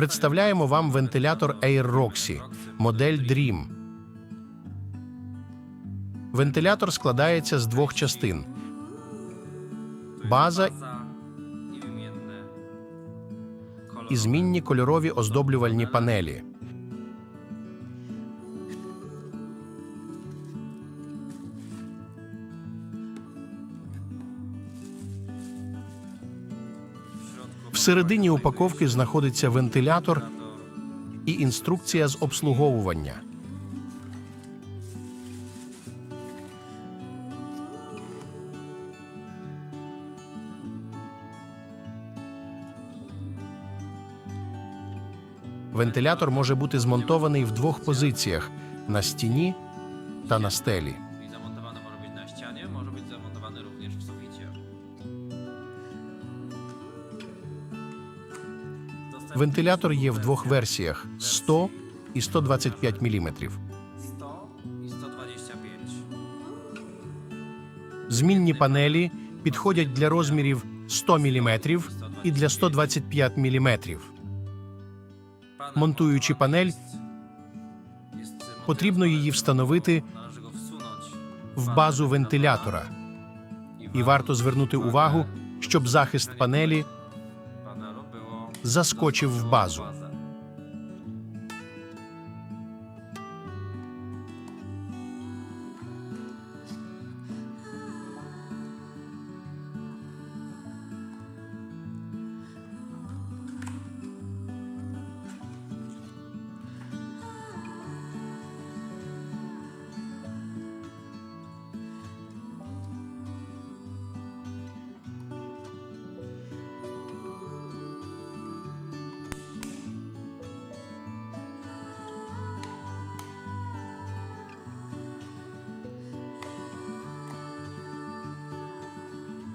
Представляємо вам вентилятор Air Roxy, модель Dream. Вентилятор складається з двох частин: база і змінні кольорові оздоблювальні панелі. Всередині упаковки знаходиться вентилятор і інструкція з обслуговування. Вентилятор може бути змонтований в двох позиціях на стіні та на стелі. Вентилятор є в двох версіях 100 і 125 мм. 100 i 125. Змінні панелі підходять для розмірів 100 мм і для 125 мм. Монтуючи панель, потрібно її встановити в базу вентилятора. І варто звернути увагу, щоб захист панелі заскочив в базу.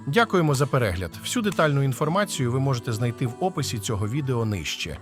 Дякуємо за перегляд. Всю детальну інформацію ви можете знайти в описі цього відео нижче.